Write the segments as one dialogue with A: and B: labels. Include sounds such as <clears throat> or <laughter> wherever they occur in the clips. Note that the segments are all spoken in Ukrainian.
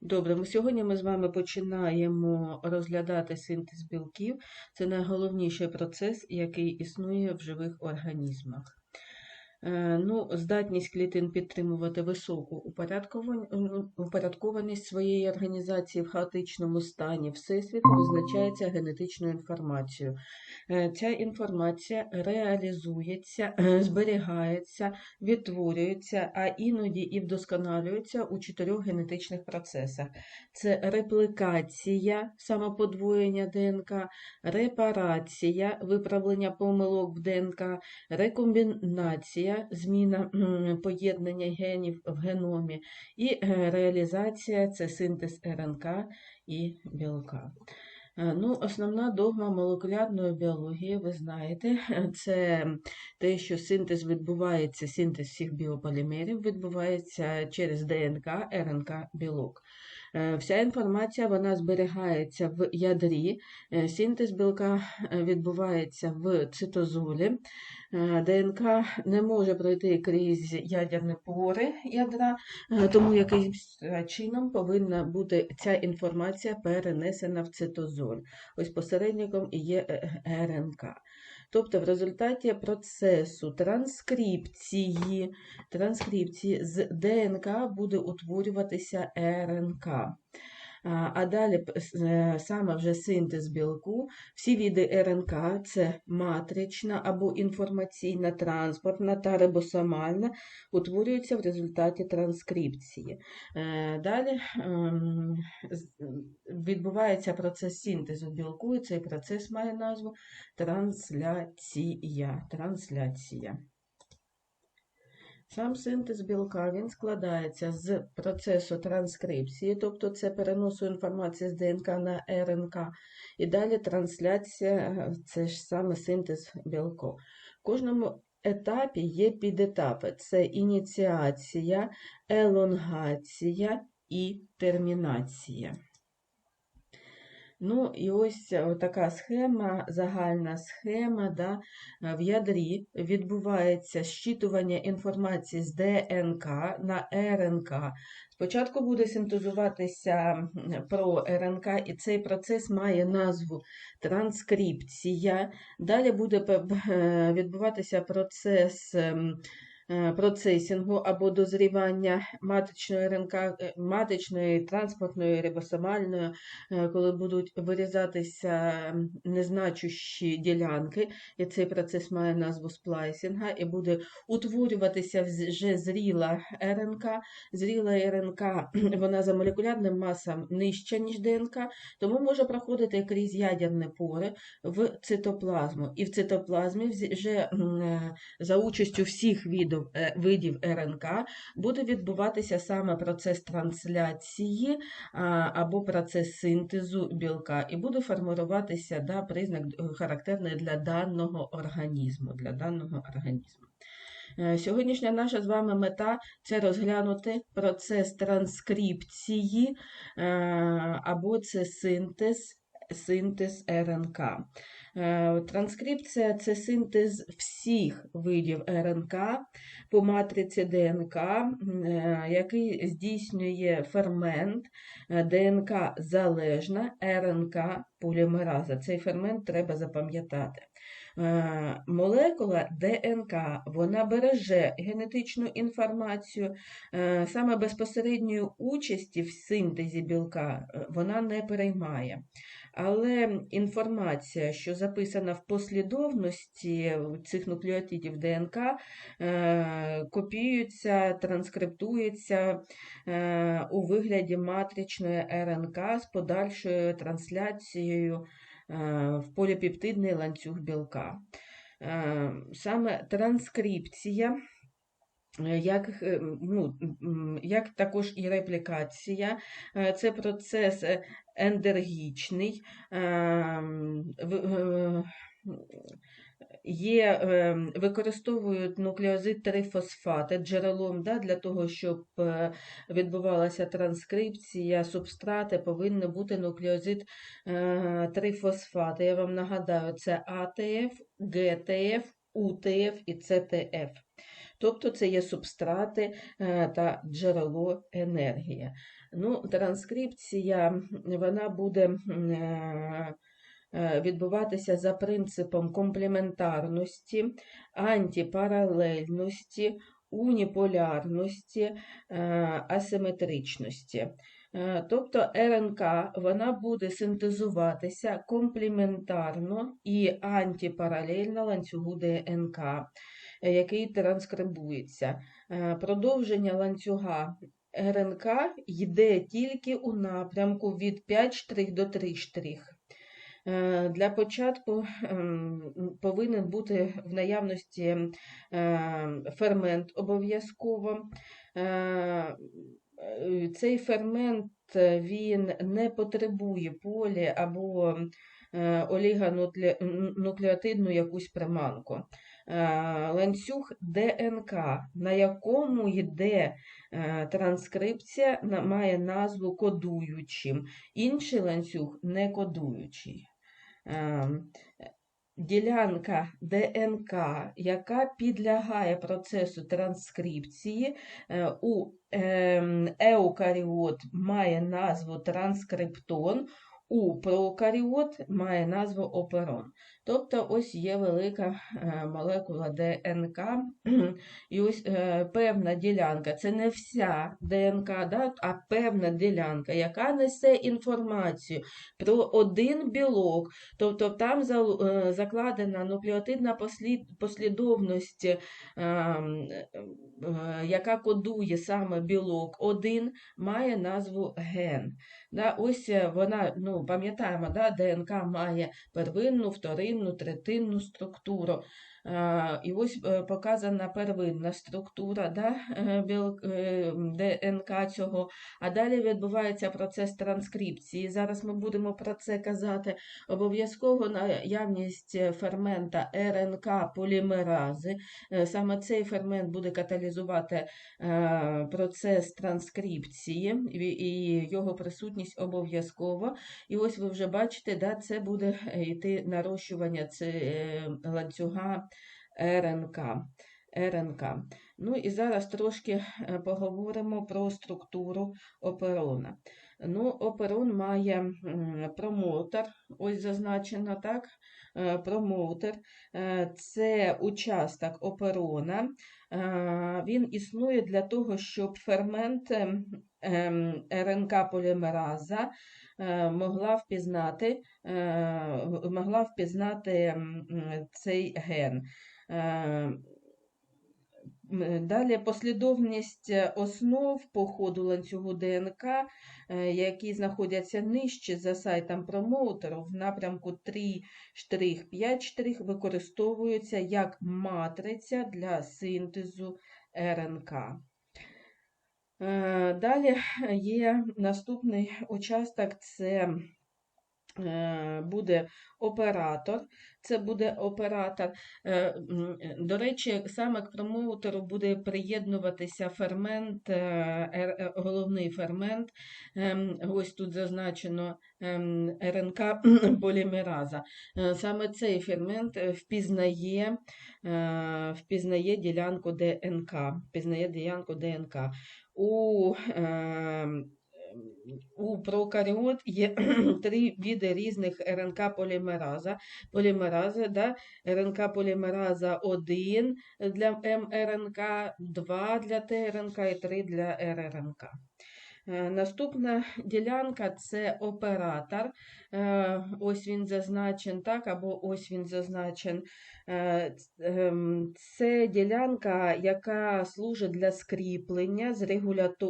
A: Добре, ми сьогодні ми з вами починаємо розглядати синтез білків. Це найголовніший процес, який існує в живих організмах. Е, Ну, здатність клітин підтримувати високу упорядкованість своєї організації в хаотичному стані Всесвіту визначається генетичною інформацією. Е, Ця інформація реалізується, е, зберігається, відтворюється, а іноді і вдосконалюється у чотирьох генетичних процесах. Це реплікація, самоподвоєння ДНК, репарація, виправлення помилок в ДНК, рекомбінація, зміна поєднання генів в геномі, і е, реалізація це синтез РНК і білка. Е, Ну, основна догма молекулярної біології, ви знаєте, <laughs> це те, що синтез відбувається, синтез всіх біополімерів відбувається через ДНК, РНК, білок. Е, Вся інформація вона зберігається в ядрі. Е, Синтез білка е, відбувається в цитозолі. ДНК не може пройти крізь ядерні пори ядра, тому якимсь е, чином повинна бути ця інформація перенесена в цитозоль. Ось посередником і є РНК. Тобто в результаті процесу транскрипції, транскрипції з ДНК буде утворюватися РНК. А далі е, саме вже синтез білку. Всі види РНК це матрична або інформаційна, транспортна та рибосомальна, утворюються в результаті транскрипції. Е, Далі ем, відбувається процес синтезу білку, і цей процес має назву трансляція. трансляція. Сам синтез білка він складається з процесу транскрипції, тобто це переносу інформації з ДНК на РНК, і далі трансляція це ж саме синтез білку. В кожному етапі є підетапи: це ініціація, елонгація і термінація. Ну і ось е, така схема, загальна схема. Да? Е, В ядрі відбувається щитування інформації з ДНК на РНК. Спочатку буде синтезуватися про РНК, і цей процес має назву транскрипція. Далі буде е, відбуватися процес. Е, Процесінгу або дозрівання маточної РНК, е, маточної, транспортної, рибосомальної, е, коли будуть вирізатися незначущі ділянки, і цей процес має назву сплайсінга, і буде утворюватися вже зріла РНК. Зріла РНК, вона за молекулярним масам нижча, ніж ДНК, тому може проходити крізь ядерні пори в цитоплазму. І в цитоплазмі вже за участю всіх видів, е, видів РНК буде відбуватися саме процес трансляції або процес синтезу білка, і буде формуватися да, признак е, характерний для даного організму. Для даного організму. Е, Сьогоднішня наша з вами мета це розглянути процес транскрипції е, або це синтез, синтез РНК. Е, Транскрипція це синтез всіх видів РНК по матриці ДНК, е, який здійснює фермент е, ДНК залежна РНК полімераза. Цей фермент треба запам'ятати. Молекула ДНК вона береже генетичну інформацію, саме безпосередньої участі в синтезі білка вона не переймає. Але інформація, що записана в послідовності цих нуклеотидів ДНК, е, копіюється, транскриптується е, у вигляді матричної РНК з подальшою трансляцією е, в поліпептидний ланцюг білка. Саме транскрипція, як, ну, як також і реплікація, це процес е, ендергічний. ем, е, Є, ем, використовують нуклеозид трифосфати джерелом да, для того, щоб е, відбувалася транскрипція субстрати, повинен бути нуклеозид е, трифосфати. Я вам нагадаю, це АТФ, ГТФ, УТФ і ЦТФ. Тобто це є субстрати та джерело енергії. Ну, транскрипція вона буде е, е, відбуватися за принципом комплементарності, антипаралельності, уніполярності, е, асиметричності. Тобто РНК вона буде синтезуватися комплементарно і антипаралельно ланцюгу ДНК, який транскрибується. Продовження ланцюга РНК йде тільки у напрямку від 5 штрих до 3 штрих. Е, Для початку ем, повинен бути в наявності е, фермент обов'язково. Е, Цей фермент він не потребує полі або олігонуклеотидну якусь приманку. Е, Ланцюг ДНК, на якому йде е, транскрипція, має назву кодуючим. Інший ланцюг не кодуючий. Ем, Ділянка ДНК, яка підлягає процесу транскрипції, е, у еукаріот має назву транскриптон, у прокаріот має назву оперон. Тобто ось є велика е, молекула ДНК, <clears throat> і ось е, певна ділянка, це не вся ДНК, да, а певна ділянка, яка несе інформацію про один білок, тобто там е, закладена нуклеотидна послід- послідовність, яка кодує саме білок 1, має назву ген. Да, ось вона, ну, пам'ятаємо, да, ДНК має первинну, вторинну, третинну структуру. І ось е, показана первинна структура да, е, е, ДНК цього, а далі відбувається процес транскрипції. Зараз ми будемо про це казати. Обов'язково наявність фермента РНК полімерази. Е, Саме цей фермент буде каталізувати процес транскрипції, і- його присутність обов'язково. І ось ви вже бачите, да, це буде йти нарощування ланцюга РНК. РНК. Ну і зараз трошки е, поговоримо про структуру оперона. Ну, оперон має м, промотор, ось зазначено так. Е, Промоутер е, це участок оперона. Він існує для того, щоб фермент ем, ем, РНК полімераза могла впізнати, могла впізнати цей ген. Е, Далі послідовність основ по ходу ланцюгу ДНК, е, які знаходяться нижче за сайтом промоутеру в напрямку 3 штрих, 5 штрих, використовуються як матриця для синтезу РНК. Е, Далі є наступний участок це буде оператор. Це буде оператор. Е, До речі, саме к промоутеру буде приєднуватися фермент, е, е, головний фермент. Ем, Ось тут зазначено ем, РНК <clears throat> полімераза. Е, Саме цей фермент е, впізнає, е, впізнає ділянку ДНК. Впізнає ділянку ДНК. У ем, у прокаріот є <clears throat> три види різних РНК полімераза. полімерази, да? РНК полімераза 1 для мРНК, 2 для ТРНК і 3 для РРНК. Е, Наступна ділянка це оператор. Е, Ось він зазначен так, або ось він зазначен. Е, ем, Це ділянка, яка служить для скріплення з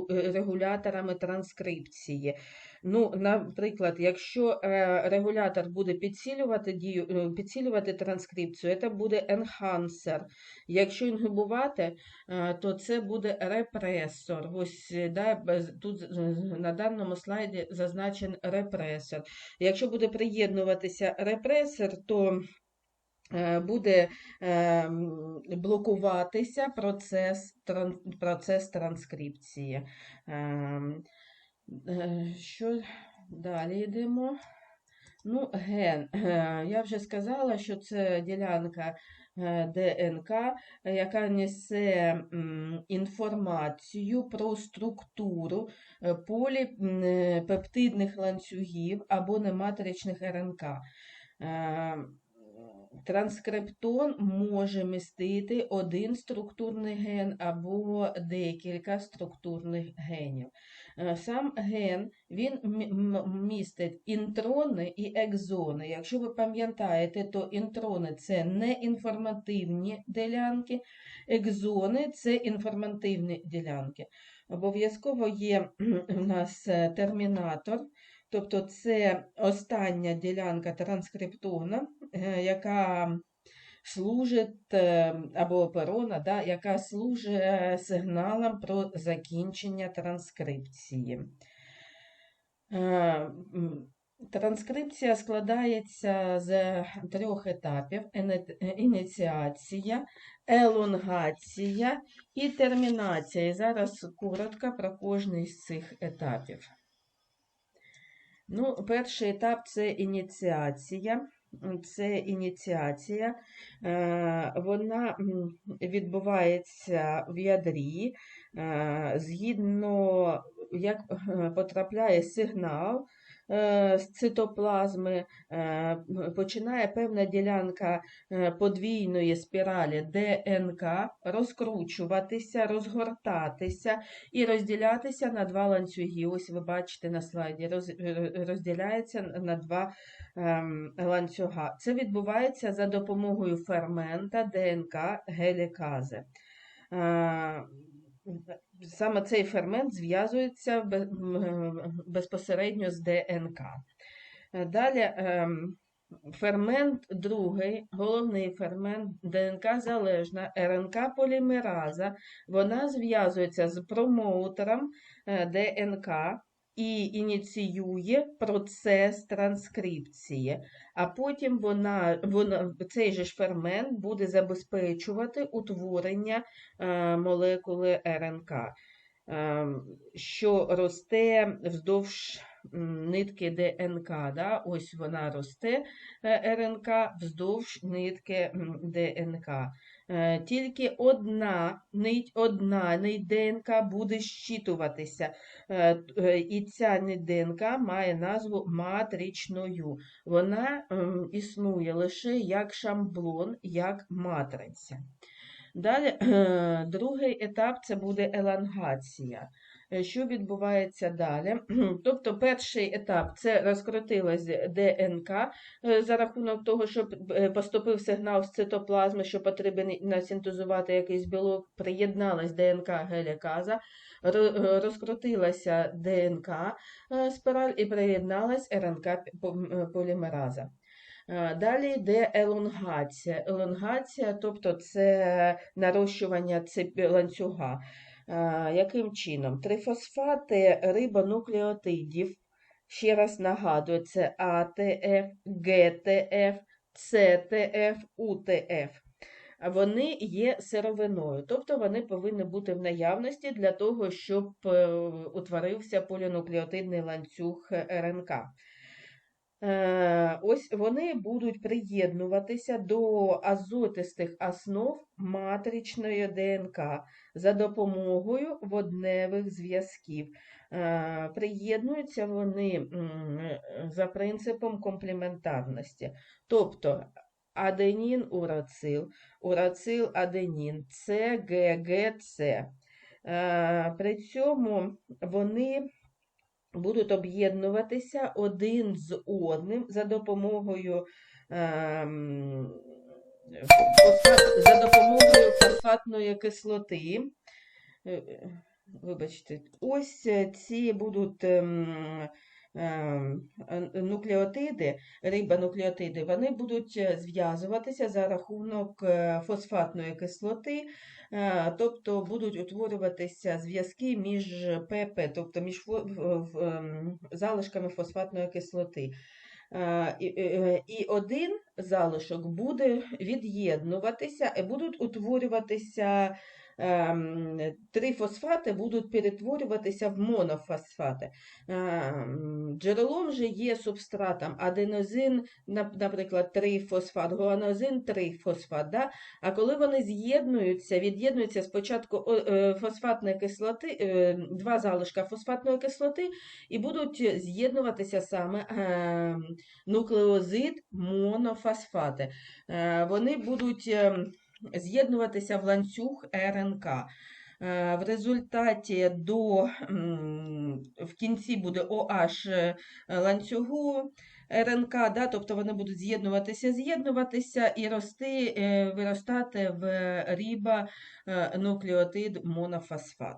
A: регуляторами транскрипції. Ну, наприклад, якщо е, регулятор буде підсилювати дію, е, підсилювати транскрипцію, це буде енхансер. Якщо інгибувати, е, то це буде репресор. Ось да, тут на даному слайді зазначен репресор. Якщо буде приєднуватися репресор, то буде блокуватися процес, процес транскрипції. Е, Що далі йдемо? Ну, ген. Е, Я вже сказала, що це ділянка е, ДНК, яка несе інформацію про структуру поліпептидних ланцюгів або нематричних РНК. Транскриптон може містити один структурний ген або декілька структурних генів. Е, Сам ген він містить інтрони і екзони. Якщо ви пам'ятаєте, то інтрони це неінформативні ділянки, екзони це інформативні ділянки. Обов'язково є у нас е, термінатор, тобто це остання ділянка транскриптона, е, яка служить е, або оперона, да, яка служить е, сигналом про закінчення транскрипції. Транскрипція складається з трьох етапів: ініціація, елонгація і термінація. І зараз коротко про кожний з цих етапів. Ну, перший етап це ініціація. Це ініціація, е, вона відбувається в ядрі, е, згідно як е, потрапляє сигнал з цитоплазми, е, починає певна ділянка е, подвійної спіралі ДНК розкручуватися, розгортатися і розділятися на два ланцюги. Ось ви бачите на слайді, е, розділяється на два ем, ланцюга. Це відбувається за допомогою фермента ДНК гелікази. Е, Саме цей фермент зв'язується безпосередньо з ДНК. Е, Далі ем, фермент другий, головний фермент ДНК залежна, РНК полімераза, вона зв'язується з промоутером е, ДНК і ініціює процес транскрипції, а потім вона, вона, цей же ж фермент буде забезпечувати утворення е, молекули РНК, е, що росте вздовж нитки ДНК. Да? Ось вона росте е, РНК вздовж нитки ДНК. Е, Тільки одна одна нейденка буде щитуватися, Е, е, і ця нейденка має назву матричною. Вона ем, існує лише як шамблон, як матриця. Далі, другий етап це буде елангація. Е, Що відбувається далі? <clears throat> Тобто, перший етап це розкрутилась ДНК е, за рахунок того, що е, поступив сигнал з цитоплазми, що потрібен насинтезувати якийсь білок, приєдналась ДНК геліказа, розкрутилася ДНК спіраль і приєдналась РНК полімераза. Далі йде елонгація. Елонгація, тобто це нарощування ланцюга. Е, Яким чином? Трифосфати рибонуклеотидів, ще раз нагадую, це АТФ, ГТФ, ЦТФ, УТФ. Вони є сировиною, тобто вони повинні бути в наявності для того, щоб е, утворився полінуклеотидний ланцюг РНК. Е, Ось вони будуть приєднуватися до азотистих основ матричної ДНК за допомогою водневих зв'язків. Е, Приєднуються вони за принципом комплементарності. Тобто аденін урацил, урацил аденін, С, Г, Г, С. Е, При цьому вони будуть об'єднуватися один з одним за допомогою, ем, за допомогою фосфатної кислоти. Е, Вибачте, ось ці будуть ем, нуклеотиди, рибонуклеотиди, вони будуть е, зв'язуватися за рахунок е, фосфатної кислоти, е, тобто будуть утворюватися зв'язки між ПП, тобто між ем, залишками фосфатної кислоти. Е, І, е, один залишок буде від'єднуватися і будуть утворюватися трифосфати будуть перетворюватися в монофосфати. Ем, Джерелом же є субстратом аденозин, наприклад, трифосфат, гуанозин, трифосфат. Да? А коли вони з'єднуються, від'єднуються спочатку е, фосфатної кислоти, е, два залишка фосфатної кислоти, і будуть з'єднуватися саме е, нуклеозид, монофосфати. Е, Вони будуть е, з'єднуватися в ланцюг РНК. Е, В результаті до в кінці буде OH ланцюгу РНК, да, тобто вони будуть з'єднуватися, з'єднуватися і рости, е, виростати в риба е, нуклеотид монофосфат.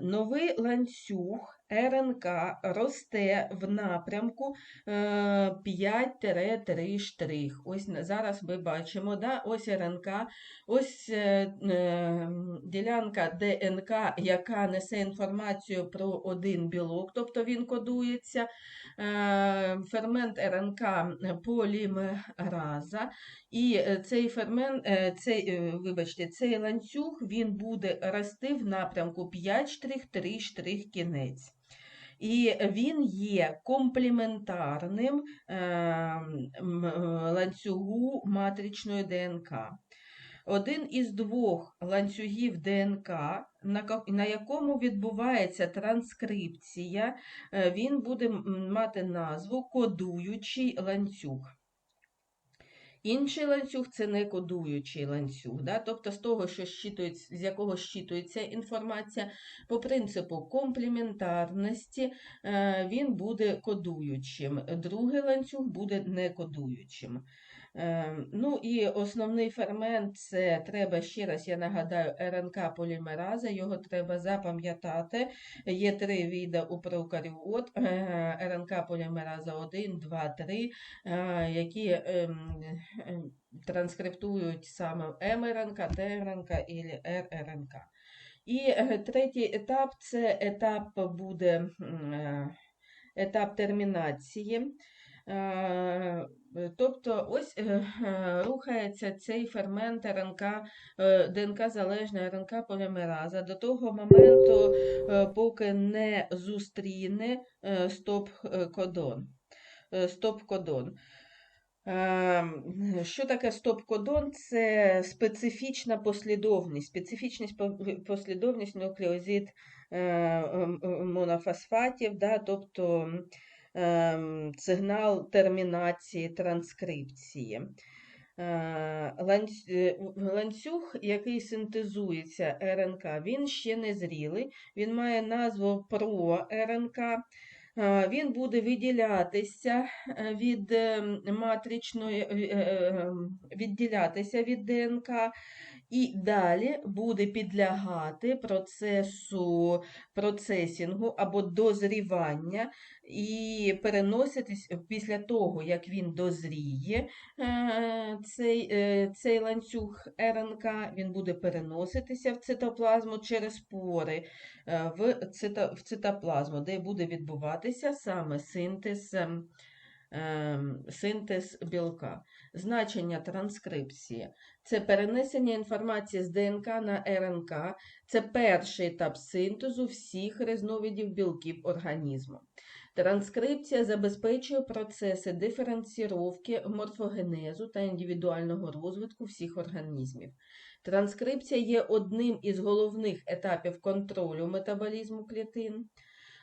A: Новий ланцюг РНК росте в напрямку е, 5-3 штрих. Ось зараз ми бачимо, да? ось РНК, ось е, е, ділянка ДНК, яка несе інформацію про один білок, тобто він кодується. Е, Фермент РНК полімераза. І е, цей фермент, е, цей, е, вибачте, цей ланцюг він буде рости в напрямку 5 штрих, 3 штрих кінець. І він є комплементарним е, м, е, ланцюгу матричної ДНК. Один із двох ланцюгів ДНК, на якому відбувається транскрипція, е, він буде мати назву кодуючий ланцюг. Інший ланцюг це не кодуючий ланцюг, да? тобто з того, що щитується, з якого щитується інформація, по принципу комплементарності е, він буде кодуючим, другий ланцюг буде не кодуючим. Ну і основний фермент це треба ще раз, я нагадаю, РНК полімераза, його треба запам'ятати. Є три види у прокаріот, е, РНК полімераза 1, 2, 3, е, які ем, ем, транскриптують саме мРНК, ТРНК і РРНК. І е, третій етап це етап буде е, етап термінації. Е, Тобто ось е, <laughs> рухається цей фермент РНК, е, ДНК залежна РНК полімераза до того моменту, поки не зустріне стоп-кодон. Стоп-кодон. Що таке стоп-кодон? Це специфічна послідовність, специфічність послідовність нуклеозид монофосфатів, да, тобто сигнал термінації транскрипції. Е, е, Ланцюг, який синтезується РНК, він ще не зрілий, він має назву ПРО-РНК. Е, Він буде виділятися е, від е, матричної, е, е, відділятися від ДНК і далі буде підлягати процесу процесінгу або дозрівання і переноситись після того, як він дозріє, е, цей, е, цей ланцюг РНК, він буде переноситися в цитоплазму через пори е, в, цито, в цитоплазму, де буде відбуватися саме синтез, синтез білка. Значення транскрипції це перенесення інформації з ДНК на РНК, це перший етап синтезу всіх різновидів білків організму. Транскрипція забезпечує процеси диференціровки, морфогенезу та індивідуального розвитку всіх організмів. Транскрипція є одним із головних етапів контролю метаболізму клітин.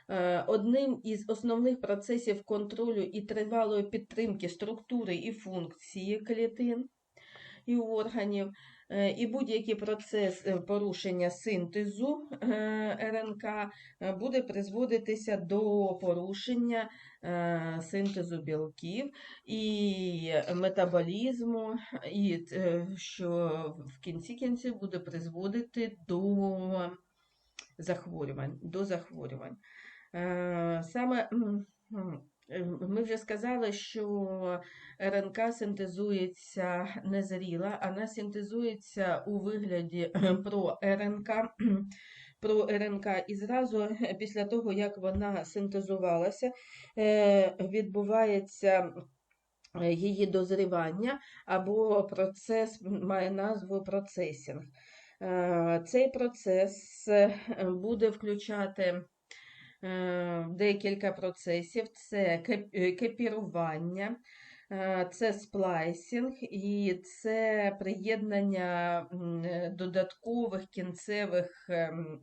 A: Е, Одним із основних процесів контролю і тривалої підтримки структури і функції клітин і органів, Е, і будь-який процес е, порушення синтезу е, РНК буде призводитися до порушення синтезу білків і метаболізму, і що в кінці кінців буде призводити до захворювань. До захворювань. Саме ми вже сказали, що РНК синтезується незріла, вона синтезується у вигляді <clears throat> про РНК. <clears throat> Про РНК і зразу після того, як вона синтезувалася, е, відбувається е, її дозрівання або процес має назву процесінг. Е, Цей процес е, буде включати е, декілька процесів: це е, кепірування, е, це сплайсінг і це приєднання е, додаткових кінцевих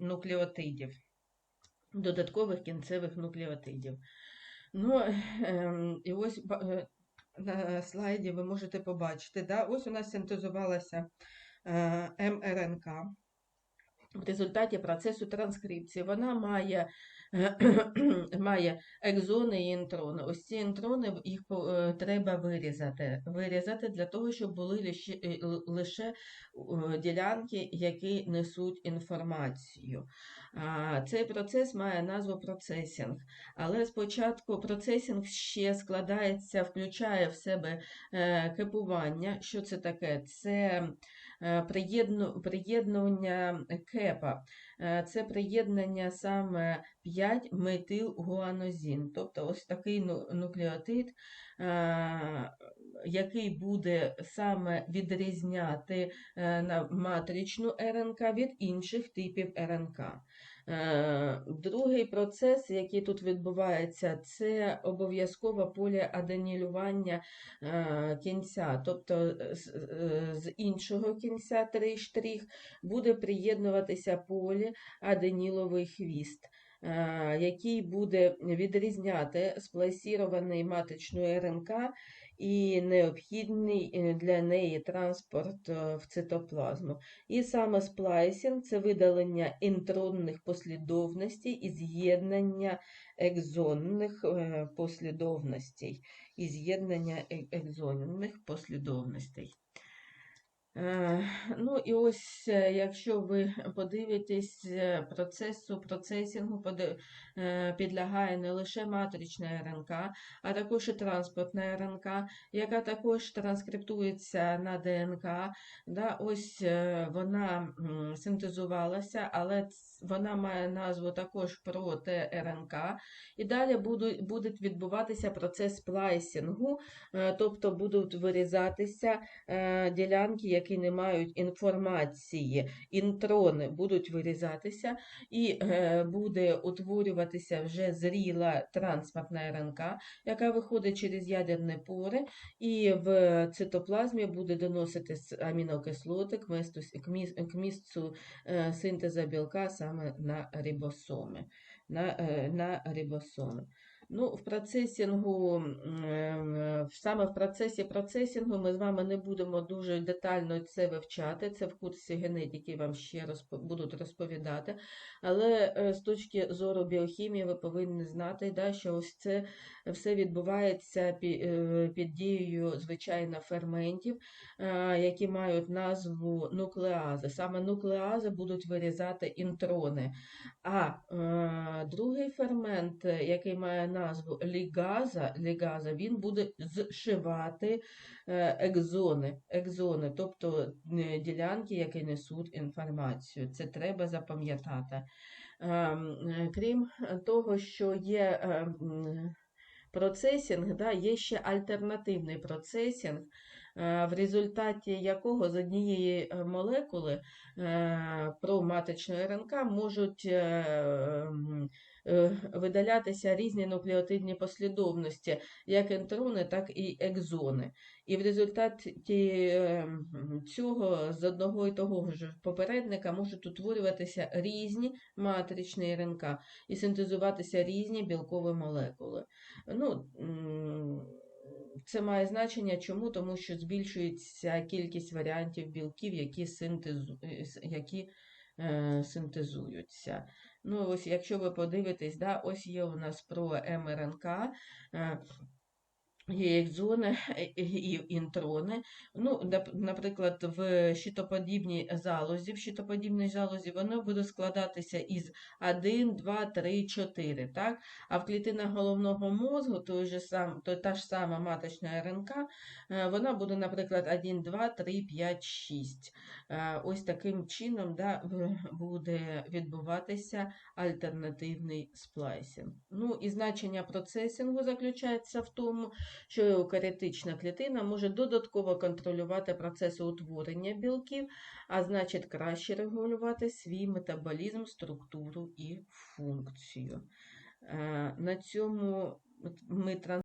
A: нуклеотидів. Додаткових кінцевих нуклеотидів. Ну, і ось е, на слайді ви можете побачити, да? ось у нас синтезувалася е, МРНК. В результаті процесу транскрипції вона має, <clears throat> має екзони і інтрони. Ось ці інтрони їх е, треба вирізати. Вирізати для того, щоб були лише, е, е, ділянки, які несуть інформацію. Цей процес має назву процесінг. Але спочатку процесінг ще складається, включає в себе кепування. Що це таке? Це приєднування кепа. Е, Це приєднання саме 5 метилгуанозін. Тобто ось такий ну- нуклеотид, е, який буде саме відрізняти е, на матричну РНК від інших типів РНК. Е, Другий процес, який тут відбувається, це обов'язкове поліаденілювання е, кінця, тобто з, іншого кінця три штрих буде приєднуватися поліаденіловий хвіст. Який буде відрізняти сплайсірований матричну РНК і необхідний е, для неї транспорт е, в цитоплазму. І саме сплайсінг це видалення інтронних послідовностей і з'єднання екзонних е, послідовностей. І з'єднання екзонних послідовностей. Е, Ну і ось, е, якщо ви подивитесь, е, процесу процесінгу підлягає не лише матрична РНК, а також і транспортна РНК, яка також транскриптується на ДНК. Да, ось вона синтезувалася, але ц- вона має назву також проте-РНК. І далі буде відбуватися процес сплайсінгу, е, тобто будуть вирізатися е, ділянки, які не мають інформації, інтрони будуть вирізатися, і е, буде утворюватися вже зріла транспортна РНК, яка виходить через ядерні пори, і в цитоплазмі буде доносити амінокислоти к місцю е, білка саме на рибосоми. На, е, на рибосоми. Ну, в процесінгу, е, саме в процесі процесінгу ми з вами не будемо дуже детально це вивчати. Це в курсі генетики вам ще розпо- будуть розповідати. Але е, з точки зору біохімії ви повинні знати, да, що ось це все відбувається е, під дією, звичайно, ферментів, які мають назву нуклеази. Саме нуклеази будуть вирізати інтрони. А другий фермент, який має назву лігаза, лігаза, він буде зшивати е, екзони, екзони, тобто е, ділянки, які несуть інформацію. Це треба запам'ятати. Ем, е, Крім того, що є е, процесінг, да, є ще альтернативний процесінг, в результаті якого з однієї молекули е, проматичної РНК можуть е, м, е, видалятися різні нуклеотидні послідовності, як інтрони, так і екзони. І в результаті е, цього з одного і того ж попередника можуть утворюватися різні матричні РНК і синтезуватися різні білкові молекули. Ну, це має значення чому? Тому що збільшується кількість варіантів білків, які, синтезу... е, які е, синтезуються. Ну, ось, якщо ви подивитесь, да, ось є у нас про МРНК. Е, Є екзони і інтрони. Ну, наприклад, в щитоподібній залозі, в щитоподібній залозі воно буде складатися із 1, 2, 3, 4, так? А в клітинах головного мозку той же сам, то, та ж сама маточна РНК, е, вона буде, наприклад, 1, 2, 3, 5, 6. Е, Ось таким чином да, буде відбуватися альтернативний сплайсінг. Ну і значення процесінгу заключається в тому, що еукаріотична клітина може додатково контролювати процеси утворення білків, а значить краще регулювати свій метаболізм, структуру і функцію. Е, На цьому ми